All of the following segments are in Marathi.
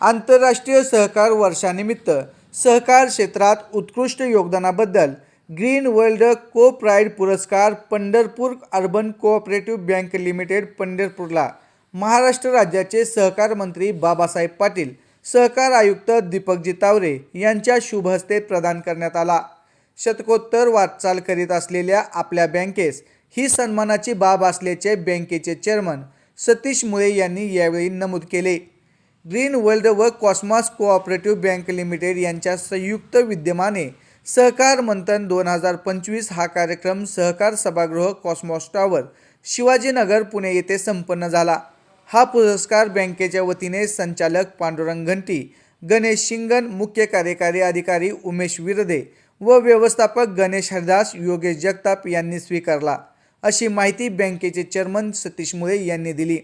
आंतरराष्ट्रीय सहकार वर्षानिमित्त सहकार क्षेत्रात उत्कृष्ट योगदानाबद्दल ग्रीन वर्ल्ड को प्राईड पुरस्कार Pandharpur urban cooperative bank limited पंढरपूरला महाराष्ट्र राज्याचे सहकार मंत्री बाबासाहेब पाटील सहकार आयुक्त दीपकजी तावरे यांच्या शुभ हस्ते प्रदान करण्यात आला. शतकोत्तर वाटचाल करीत असलेल्या आपल्या बँकेस ही सन्मानाची बाब असल्याचे बँकेचे चेअरमन सतीश मुळे यांनी यावेळी नमूद केले. ग्रीन वर्ल्ड व कॉस्मॉस कोऑपरेटिव्ह बँक लिमिटेड यांच्या संयुक्त विद्यमाने सहकार मंथन दोन हजार पंचवीस हा कार्यक्रम सहकार सभागृह कॉस्मॉस टॉवर शिवाजीनगर पुणे येथे संपन्न झाला. हा पुरस्कार बँकेच्या वतीने संचालक पांडुरंग घंटी गणेश शिंगण मुख्य कार्यकारी अधिकारी उमेश विरदे व व्यवस्थापक गणेश हरदास योगेश जगताप यांनी स्वीकारला. अशी माहिती बँकेचे चेअरमन सतीश मुळे यांनी दिली.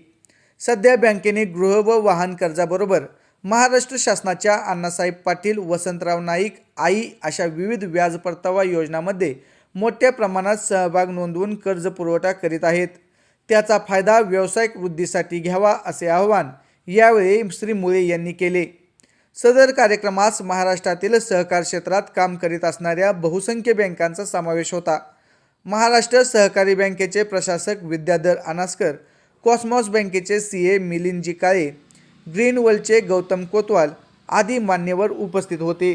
सध्या बँकेने गृह व वाहन कर्जाबरोबर महाराष्ट्र शासनाच्या अण्णासाहेब पाटील वसंतराव नाईक आई अशा विविध व्याज परतावा योजनांमध्ये मोठ्या प्रमाणात सहभाग नोंदवून कर्ज पुरवठा करीत आहेत. त्याचा फायदा व्यावसायिक वृद्धीसाठी घ्यावा असे आवाहन यावेळी श्री मुळे यांनी केले. सदर कार्यक्रमास महाराष्ट्रातील सहकार क्षेत्रात काम करीत असणाऱ्या बहुसंख्य बँकांचा समावेश होता. महाराष्ट्र सहकारी बँकेचे प्रशासक विद्याधर अनास्कर कॉस्मॉस बँकेचे सी ए मिलिंदजी काळे ग्रीन वर्ल्डचे गौतम कोतवाल आदी मान्यवर उपस्थित होते.